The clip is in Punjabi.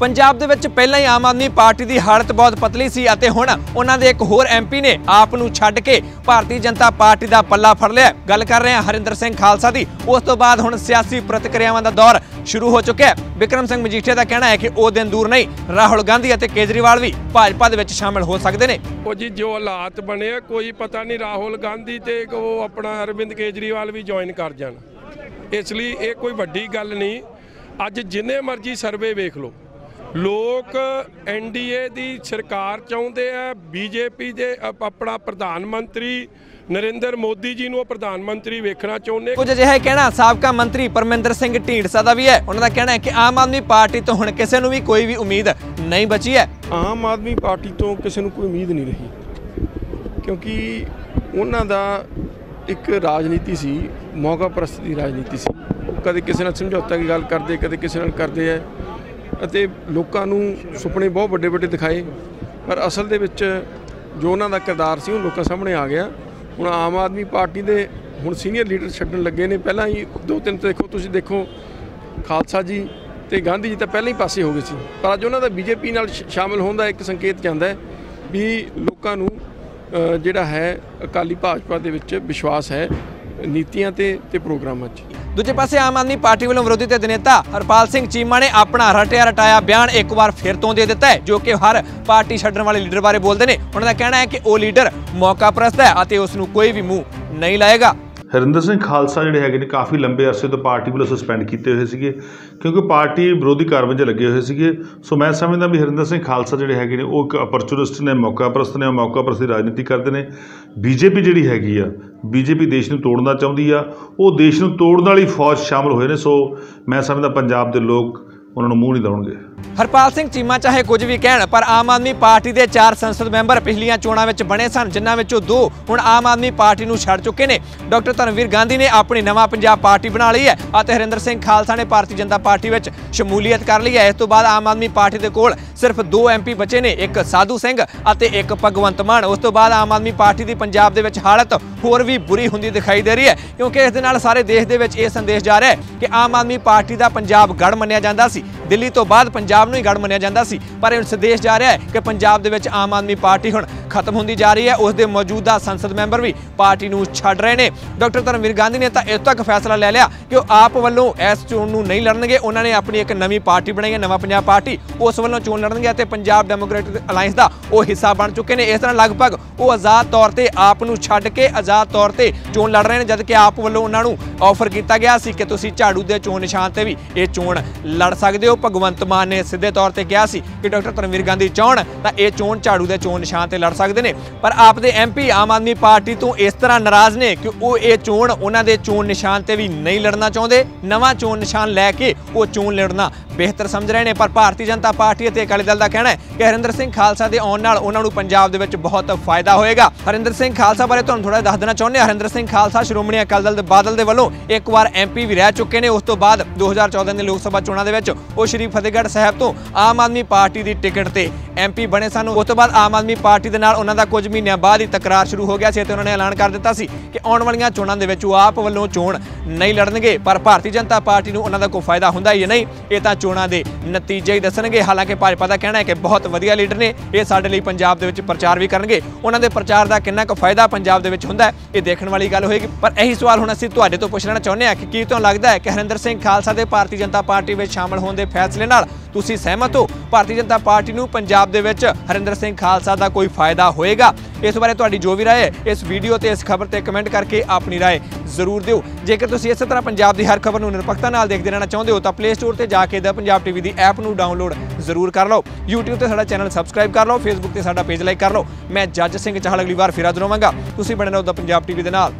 ਪੰਜਾਬ ਦੇ ਵਿੱਚ ਪਹਿਲਾਂ ਹੀ ਆਮ ਆਦਮੀ ਪਾਰਟੀ ਦੀ ਹਾਲਤ ਬਹੁਤ ਪਤਲੀ ਸੀ ਅਤੇ ਹੁਣ ਉਹਨਾਂ ਦੇ ਇੱਕ ਹੋਰ ਐਮਪੀ ਨੇ ਆਪ ਨੂੰ ਛੱਡ ਕੇ ਭਾਰਤੀ ਜਨਤਾ ਪਾਰਟੀ ਦਾ ਪੱਲਾ ਫੜ ਲਿਆ। ਗੱਲ ਕਰ ਰਹੇ ਹਾਂ ਹਰਿੰਦਰ ਸਿੰਘ ਖਾਲਸਾ ਦੀ। ਉਸ ਤੋਂ ਬਾਅਦ ਹੁਣ ਸਿਆਸੀ ਪ੍ਰਤੀਕਿਰਿਆਵਾਂ ਦਾ ਦੌਰ ਸ਼ੁਰੂ ਹੋ ਚੁੱਕਿਆ ਹੈ। ਵਿਕਰਮ ਸਿੰਘ ਮਜੀਠੀਆ ਦਾ ਕਹਿਣਾ ਹੈ ਕਿ ਉਹ ਦਿਨ ਦੂਰ ਨਹੀਂ, ਰਾਹੁਲ ਗਾਂਧੀ ਅਤੇ ਕੇਜਰੀਵਾਲ ਵੀ ਭਾਜਪਾ ਦੇ ਵਿੱਚ ਸ਼ਾਮਲ ਹੋ ਸਕਦੇ ਨੇ। ਉਹ ਜੀ, ਜੋ ਹਾਲਾਤ ਬਣੇ ਆ, ਕੋਈ ਪਤਾ ਨਹੀਂ ਰਾਹੁਲ ਗਾਂਧੀ ਤੇ ਉਹ ਆਪਣਾ ਅਰਵਿੰਦ ਕੇਜਰੀਵਾਲ ਵੀ ਜੁਆਇਨ ਕਰ ਜਾਣ। ਇਸ ਲਈ ਇਹ ਕੋਈ ਵੱਡੀ ਗੱਲ ਨਹੀਂ। ਅੱਜ ਜਿੰਨੇ ਮਰਜ਼ੀ ਸਰਵੇ ਵੇਖ ਲਓ। ਲੋਕ ਐਨਡੀਏ ਦੀ ਸਰਕਾਰ ਚਾਹੁੰਦੇ ਆ ਬੀਜੇਪੀ ਦੇ ਆਪਣਾ ਪ੍ਰਧਾਨ ਮੰਤਰੀ ਨਰਿੰਦਰ ਮੋਦੀ ਜੀ ਨੂੰ ਉਹ ਪ੍ਰਧਾਨ ਮੰਤਰੀ ਵੇਖਣਾ ਚਾਹੁੰਦੇ। ਕੁਝ ਅਜਿਹਾ ਕਹਿਣਾ ਸਾਬਕਾ ਮੰਤਰੀ ਪਰਮਿੰਦਰ ਸਿੰਘ ਢੀਂਡਸਾ ਦਾ ਵੀ ਹੈ। ਉਹਨਾਂ ਦਾ ਕਹਿਣਾ ਹੈ ਕਿ ਆਮ ਆਦਮੀ ਪਾਰਟੀ ਤੋਂ ਹੁਣ ਕਿਸੇ ਨੂੰ ਵੀ ਕੋਈ ਵੀ ਉਮੀਦ ਨਹੀਂ ਬਚੀ ਹੈ। ਆਮ ਆਦਮੀ ਪਾਰਟੀ ਤੋਂ ਕਿਸੇ ਨੂੰ ਕੋਈ ਉਮੀਦ ਨਹੀਂ ਰਹੀ। ਕਿਉਂਕਿ ਉਹਨਾਂ ਦਾ ਇੱਕ ਰਾਜਨੀਤੀ ਸੀ ਮੌਕਾ ਪ੍ਰਸਤ ਦੀ ਰਾਜਨੀਤੀ ਸੀ। ਕਦੇ ਕਿਸੇ ਨਾਲ ਸਮਝੌਤਾ ਦੀ ਗੱਲ ਕਰਦੇ ਕਦੇ ਕਿਸੇ ਨਾਲ ਕਰਦੇ ਆ। ਅਤੇ ਲੋਕਾਂ ਨੂੰ ਸੁਪਨੇ ਬਹੁਤ ਵੱਡੇ ਵੱਡੇ ਦਿਖਾਏ। ਪਰ ਅਸਲ ਦੇ ਵਿੱਚ ਜੋ ਉਹਨਾਂ ਦਾ ਕਿਰਦਾਰ ਸੀ, ਉਹ ਲੋਕਾਂ ਸਾਹਮਣੇ ਆ ਗਿਆ। ਹੁਣ ਆਮ ਆਦਮੀ ਪਾਰਟੀ ਦੇ ਹੁਣ ਸੀਨੀਅਰ ਲੀਡਰ ਛੱਡਣ ਲੱਗੇ ਨੇ। ਪਹਿਲਾਂ ਹੀ ਦੋ ਤਿੰਨ ਦੇਖੋ, ਤੁਸੀਂ ਦੇਖੋ, ਖਾਲਸਾ ਜੀ ਤੇ ਗਾਂਧੀ ਜੀ ਤਾਂ ਪਹਿਲਾਂ ਹੀ ਪਾਸੇ ਹੋ ਗਏ ਸੀ। ਪਰ ਅੱਜ ਉਹਨਾਂ ਦਾ ਬੀਜੇਪੀ ਨਾਲ ਸ਼- ਸ਼ਾਮਲ ਹੋਣ ਦਾ ਇੱਕ ਸੰਕੇਤ ਜਾਂਦਾ ਹੈ ਵੀ ਲੋਕਾਂ ਨੂੰ ਜਿਹੜਾ ਹੈ ਅਕਾਲੀ ਭਾਜਪਾ ਦੇ ਵਿੱਚ ਵਿਸ਼ਵਾਸ ਹੈ। ਨੀਤੀਆਂ ਤੇ ਤੇ ਪ੍ਰੋਗਰਾਮਾਂ 'ਚ। ਦੂਜੇ ਪਾਸੇ ਆਮ ਆਦਮੀ ਪਾਰਟੀ ਵੱਲੋਂ ਵਿਰੋਧੀ ਧਿਰ ਦੇ ਨੇਤਾ ਹਰਪਾਲ ਸਿੰਘ ਚੀਮਾ ਨੇ ਆਪਣਾ ਰਟਿਆ ਰਟਾਇਆ ਬਿਆਨ ਇੱਕ ਵਾਰ ਫਿਰ ਤੋਂ ਦੇ ਦਿੱਤਾ ਹੈ, ਜੋ ਕਿ ਹਰ ਪਾਰਟੀ ਛੱਡਣ ਵਾਲੇ ਲੀਡਰ ਬਾਰੇ ਬੋਲਦੇ ਨੇ। ਉਹਨਾਂ ਦਾ ਕਹਿਣਾ ਹੈ ਕਿ ਉਹ ਲੀਡਰ ਮੌਕਾ ਪ੍ਰਸਤ ਹੈ ਅਤੇ ਉਸ ਨੂੰ ਕੋਈ ਵੀ ਮੂੰਹ ਨਹੀਂ ਲਾਏਗਾ। ਹਰਿੰਦਰ ਸਿੰਘ ਖਾਲਸਾ ਜਿਹੜੇ ਹੈਗੇ ਨੇ ਕਾਫੀ ਲੰਬੇ ਅਰਸੇ ਤੋਂ ਪਾਰਟੀ ਵੱਲੋਂ ਸਸਪੈਂਡ ਕੀਤੇ ਹੋਏ ਸੀਗੇ, ਕਿਉਂਕਿ ਪਾਰਟੀ ਵਿਰੋਧੀ ਕਾਰਵਾਈ 'ਚ ਲੱਗੇ ਹੋਏ ਸੀਗੇ। ਸੋ ਮੈਂ ਸਮਝਦਾ ਵੀ ਹਰਿੰਦਰ ਸਿੰਘ ਖਾਲਸਾ ਜਿਹੜੇ ਹੈਗੇ ਨੇ, ਉਹ ਇੱਕ ਅਪਰਚੂਨਿਸਟ ਨੇ ਮੌਕਾ ਪ੍ਰਸਤ ਨੇ, ਉਹ ਮੌਕਾ ਪ੍ਰਸਤ ਦੀ ਰਾਜਨੀਤੀ ਕਰਦੇ ਨੇ। ਬੀਜੇਪੀ ਜਿਹੜੀ ਹੈਗੀ ਆ, ਬੀਜੇਪੀ ਦੇਸ਼ ਨੂੰ ਤੋੜਨਾ ਚਾਹੁੰਦੀ ਆ। ਉਹ ਦੇਸ਼ ਨੂੰ ਤੋੜਨ ਵਾਲੀ ਫੌਜ ਸ਼ਾਮਲ ਹੋਏ ਨੇ। ਸੋ ਮੈਂ ਸਮਝਦਾ ਪੰਜਾਬ ਦੇ ਲੋਕ ਉਹਨਾਂ ਨੂੰ ਮੂੰਹ ਨਹੀਂ ਲਾਉਣਗੇ। ਹਰਪਾਲ ਸਿੰਘ ਚੀਮਾ ਚਾਹੇ ਕੁਝ ਵੀ ਕਹਿਣ, ਪਰ ਆਮ ਆਦਮੀ ਪਾਰਟੀ ਦੇ ਚਾਰ ਸੰਸਦ ਮੈਂਬਰ ਪਿਛਲੀਆਂ ਚੋਣਾਂ ਵਿੱਚ ਬਣੇ ਸਨ, ਜਿਨ੍ਹਾਂ ਵਿੱਚੋਂ ਦੋ ਹੁਣ ਆਮ ਆਦਮੀ ਪਾਰਟੀ ਨੂੰ ਛੱਡ ਚੁੱਕੇ ਨੇ। ਡਾਕਟਰ ਧਰਮਵੀਰ ਗਾਂਧੀ ਨੇ ਆਪਣੀ ਨਵਾਂ ਪੰਜਾਬ ਪਾਰਟੀ ਬਣਾ ਲਈ ਹੈ ਅਤੇ ਹਰਿੰਦਰ ਸਿੰਘ ਖਾਲਸਾ ਨੇ ਭਾਰਤੀ ਜਨਤਾ ਪਾਰਟੀ ਵਿੱਚ ਸ਼ਮੂਲੀਅਤ ਕਰ ਲਈ ਹੈ। ਇਸ ਤੋਂ ਬਾਅਦ ਆਮ ਆਦਮੀ ਪਾਰਟੀ ਦੇ ਕੋਲ ਸਿਰਫ ਦੋ ਐਮਪੀ ਬਚੇ ਨੇ, ਇੱਕ ਸਾਧੂ ਸਿੰਘ ਅਤੇ ਇੱਕ ਭਗਵੰਤ ਮਾਨ। ਉਸ ਤੋਂ ਬਾਅਦ ਆਮ ਆਦਮੀ ਪਾਰਟੀ ਦੀ ਪੰਜਾਬ ਦੇ ਵਿੱਚ ਹਾਲਤ ਹੋਰ ਵੀ ਬੁਰੀ ਹੁੰਦੀ ਦਿਖਾਈ ਦੇ ਰਹੀ ਹੈ, ਕਿਉਂਕਿ ਇਸ ਦੇ ਨਾਲ ਸਾਰੇ ਦੇਸ਼ ਦੇ ਵਿੱਚ ਇਹ ਸੰਦੇਸ਼ ਜਾ ਰਿਹਾ ਹੈ ਕਿ ਆਮ ਆਦਮੀ ਪਾਰਟੀ ਦਾ ਪੰਜਾਬ ਗੜ ਮੰਨਿਆ ਜਾਂਦਾ ਸੀ। ਦਿੱਲੀ ਤੋਂ ਬਾਅਦ ਪੰਜਾਬ ਨੂੰ ਹੀ ਗੜ ਮੰਨਿਆ ਜਾਂਦਾ ਸੀ। ਪਰ ਇਹ ਸੰਦੇਸ਼ ਜਾ ਰਿਹਾ ਹੈ ਕਿ ਪੰਜਾਬ ਦੇ ਵਿੱਚ ਆਮ ਆਦਮੀ ਪਾਰਟੀ ਹੁਣ ਖਤਮ ਹੁੰਦੀ ਜਾ ਰਹੀ ਹੈ। ਉਸ ਦੇ ਮੌਜੂਦਾ ਸੰਸਦ ਮੈਂਬਰ ਵੀ ਪਾਰਟੀ ਨੂੰ ਛੱਡ ਰਹੇ ਨੇ। ਡਾਕਟਰ ਧਰਮਵੀਰ ਗਾਂਧੀ ਨੇ ਤਾਂ ਇਸ ਤੱਕ ਫੈਸਲਾ ਲੈ ਲਿਆ ਕਿ ਉਹ ਆਪ ਵੱਲੋਂ ਇਸ ਚੋਣ ਨੂੰ ਨਹੀਂ ਲੜਨਗੇ। ਉਹਨਾਂ ਨੇ ਆਪਣੀ ਇੱਕ ਨਵੀਂ ਪਾਰਟੀ ਬਣਾਈ ਹੈ, ਨਵਾਂ ਪੰਜਾਬ ਪਾਰਟੀ। ਉਸ ਵੱਲੋਂ ਚੋਣ ਲੜਨਗੇ ਅਤੇ ਪੰਜਾਬ ਡੈਮੋਕ੍ਰੈਟਿਕ ਅਲਾਈਅੰਸ ਦਾ ਉਹ ਹਿੱਸਾ ਬਣ ਚੁੱਕੇ ਨੇ। ਇਸ ਤਰ੍ਹਾਂ ਲਗਭਗ ਉਹ ਆਜ਼ਾਦ ਤੌਰ ਤੇ ਆਪ ਨੂੰ ਛੱਡ ਕੇ ਆਜ਼ਾਦ ਤੌਰ ਤੇ ਚੋਣ ਲੜ ਰਹੇ ਨੇ ਜਦ ਕਿ ਆਪ ਵੱਲੋਂ ਉਹਨਾਂ ਨੂੰ ਆਫਰ ਕੀਤਾ ਗਿਆ ਸੀ ਕਿ ਤੁਸੀਂ ਝਾੜੂ ਦੇ ਚੋਣ ਨਿਸ਼ਾਨ ਤੇ ਵੀ ਇਹ ਚੋਣ ਲੜ ਸਕਦੇ ਹੋ। ਭਗਵੰਤ ਮਾਨ ਨੇ ਸਿੱਧੇ ਤੌਰ ਤੇ ਕਿਹਾ ਸੀ ਕਿ ਡਾਕਟਰ ਧਰਮਵੀਰ ਗਾਂਧੀ ਚਾਹਣ ਤਾਂ ਇਹ ਚੋਣ ਝਾੜੂ ਦੇ ਚੋਣ ਨਿਸ਼ਾਨ ਤੇ ਲੜ ਸਕਦੇ ਸਕਦੇ ਨੇ। ਪਰ ਆਪਦੇ ਐਮਪੀ ਆਮ ਆਦਮੀ ਪਾਰਟੀ ਤੋਂ ਇਸ ਤਰ੍ਹਾਂ ਨਾਰਾਜ਼ ਨੇ ਕਿ ਉਹ ਇਹ ਚੋਣ, ਉਹਨਾਂ ਦੇ ਚੋਣ ਨਿਸ਼ਾਨ ਤੇ ਵੀ ਨਹੀਂ ਲੜਨਾ ਚਾਹੁੰਦੇ। ਨਵਾਂ ਚੋਣ ਨਿਸ਼ਾਨ ਲੈ ਕੇ ਉਹ ਚੋਣ ਲੜਨਾ ਬਿਹਤਰ ਸਮਝ ਰਹੇ ਨੇ, ਪਰ ਭਾਰਤੀ ਜਨਤਾ ਪਾਰਟੀ ਅਤੇ ਅਕਾਲੀ ਦਲ ਦਾ ਕਹਿਣਾ ਹੈ ਕਿ ਹਰਿੰਦਰ ਸਿੰਘ ਖਾਲਸਾ ਦੇ ਆਉਣ ਨਾਲ ਉਹਨਾਂ ਨੂੰ ਪੰਜਾਬ ਦੇ ਵਿੱਚ ਬਹੁਤ ਫਾਇਦਾ ਹੋਏਗਾ। ਹਰਿੰਦਰ ਸਿੰਘ ਖਾਲਸਾ ਬਾਰੇ ਤੁਹਾਨੂੰ ਥੋੜਾ ਦੱਸ ਦੇਣਾ ਚਾਹੁੰਦੇ ਹਾਂ। ਹਰਿੰਦਰ ਸਿੰਘ ਖਾਲਸਾ, ਸ਼੍ਰੋਮਣੀ ਅਕਾਲੀ ਦਲ ਦੇ ਬਾਦਲ ਦੇ ਵੱਲੋਂ ਇੱਕ ਵਾਰ ਐਮਪੀ ਵੀ ਰਹਿ ਚੁੱਕੇ ਨੇ। ਉਸ ਤੋਂ ਬਾਅਦ 2014 ਦੇ ਲੋਕ ਸਭਾ ਚੋਣਾਂ ਦੇ ਵਿੱਚ ਉਹ ਸ਼੍ਰੀ ਫਤਿਹਗੜ੍ਹ ਸਾਹਿਬ ਤੋਂ ਆਮ ਆਦਮੀ ਪਾਰਟੀ ਦੀ ਟਿਕਟ ਤੇ ਐਮਪੀ ਬਣੇ ਸਨ। ਉਸ ਤੋਂ ਬਾਅਦ ਆਮ ਆਦਮੀ ਪਾਰਟੀ ਦੇ ਨਾਲ ਉਹਨਾਂ ਦਾ ਕੁਝ ਮਹੀਨਿਆਂ ਬਾਅਦ ਹੀ ਤਕਰਾਰ ਸ਼ੁਰੂ ਹੋ ਗਿਆ ਸੀ ਤੇ ਉਹਨਾਂ ਨੇ ਐਲਾਨ ਕਰ ਦਿੱਤਾ ਸੀ ਕਿ ਆਉਣ ਵਾਲੀਆਂ ਚੋਣਾਂ ਦੇ ਵਿੱਚ ਉਹ ਆਪ ਵੱਲੋਂ ਚੋਣ ਨਹੀਂ ਲੜਨਗੇ। ਪਰ ਭਾਰਤੀ ਜਨਤਾ ਪਾਰਟੀ ਨੂੰ ਉਹਨਾਂ ਦਾ ਕੋਈ ਫਾਇਦਾ ਹੁੰਦਾ ਹੀ ਨਹੀਂ। ਇਹ ਤਾਂ ਚੋਣਾਂ ਦੇ ਨਤੀਜੇ ਹੀ ਦੱਸਣਗੇ। ਹਾਲਾਂਕਿ ਭਾਜਪਾ ਦਾ ਕਹਿਣਾ ਹੈ ਕਿ ਬਹੁਤ ਵਧੀਆ ਲੀਡਰ ਨੇ। ਇਹ ਸਾਡੇ ਲਈ ਪੰਜਾਬ ਦੇ ਵਿੱਚ ਪ੍ਰਚਾਰ ਵੀ ਕਰਨਗੇ। ਉਹਨਾਂ ਦੇ ਪ੍ਰਚਾਰ ਦਾ ਕਿੰਨਾ ਕੁ ਫਾਇਦਾ ਪੰਜਾਬ ਦੇ ਵਿੱਚ ਹੁੰਦਾ ਇਹ ਦੇਖਣ ਵਾਲੀ ਗੱਲ ਹੋਏਗੀ। ਪਰ ਇਹੀ ਸਵਾਲ ਹੁਣ ਅਸੀਂ ਤੁਹਾਡੇ ਤੋਂ ਪੁੱਛਣਾ ਚਾਹੁੰਦੇ ਹਾਂ ਕਿ ਕੀ ਤੁਹਾਨੂੰ ਲੱਗਦਾ ਹੈ ਕਿ ਹਰਿੰਦਰ ਸਿੰਘ ਖਾਲਸਾ ਦੇ ਭਾਰਤੀ ਜਨਤਾ ਪਾਰਟੀ ਵਿੱਚ ਸ਼ਾਮਲ ਹੋਣ ਦੇ ਫੈਸਲੇ ਨਾਲ ਤੁਸੀਂ ਸਹਿਮਤ ਹੋ? ਭਾਰਤੀ ਜਨਤਾ ਪਾਰਟੀ ਨੂੰ ਪੰਜਾਬ ਦੇ ਵਿੱਚ ਹਰਿੰਦਰ ਸਿੰਘ ਖਾਲਸਾ ਦਾ ਕੋਈ ਫਾਇਦਾ ਹੋਏਗਾ? ਇਸ ਬਾਰੇ ਤੁਹਾਡੀ ਜੋ ਵੀ ਰਾਏ ਹੈ, ਇਸ ਵੀਡੀਓ ਤੇ ਇਸ ਖਬਰ ਤੇ ਕਮੈਂਟ ਕਰਕੇ ਆਪਣੀ ਰਾਏ ਜ਼ਰੂਰ ਦਿਓ। ਜੇਕਰ ਤੁਸੀਂ ਇਸੇ ਤਰ੍ਹਾਂ ਪੰਜਾਬ ਦੀ ਹਰ ਖਬਰ ਨੂੰ ਨਿਰਪੱਖਤਾ ਨਾਲ ਦੇਖਦੇ ਰਹਿਣਾ ਚਾਹੁੰਦੇ ਹੋ ਤਾਂ ਪਲੇ ਸਟੋਰ ਤੇ ਜਾ ਕੇ ਦਾ ਪੰਜਾਬ ਟੀਵੀ ਦੀ ਐਪ ਨੂੰ ਡਾਊਨਲੋਡ ਜ਼ਰੂਰ ਕਰ ਲਓ। YouTube ਤੇ ਸਾਡਾ ਚੈਨਲ ਸਬਸਕ੍ਰਾਈਬ ਕਰ ਲਓ, Facebook ਤੇ ਸਾਡਾ ਪੇਜ ਲਾਈਕ ਕਰ ਲਓ। ਮੈਂ ਜੱਜ ਸਿੰਘ ਚਾਹਲ ਅਗਲੀ ਵਾਰ ਫਿਰ ਹਾਜ਼ਰ ਹੋਵਾਂਗਾ। ਤੁਸੀਂ ਬਣੇ ਰਹੋ ਦਾ ਪੰਜਾਬ ਟੀਵੀ ਦੇ ਨਾਲ।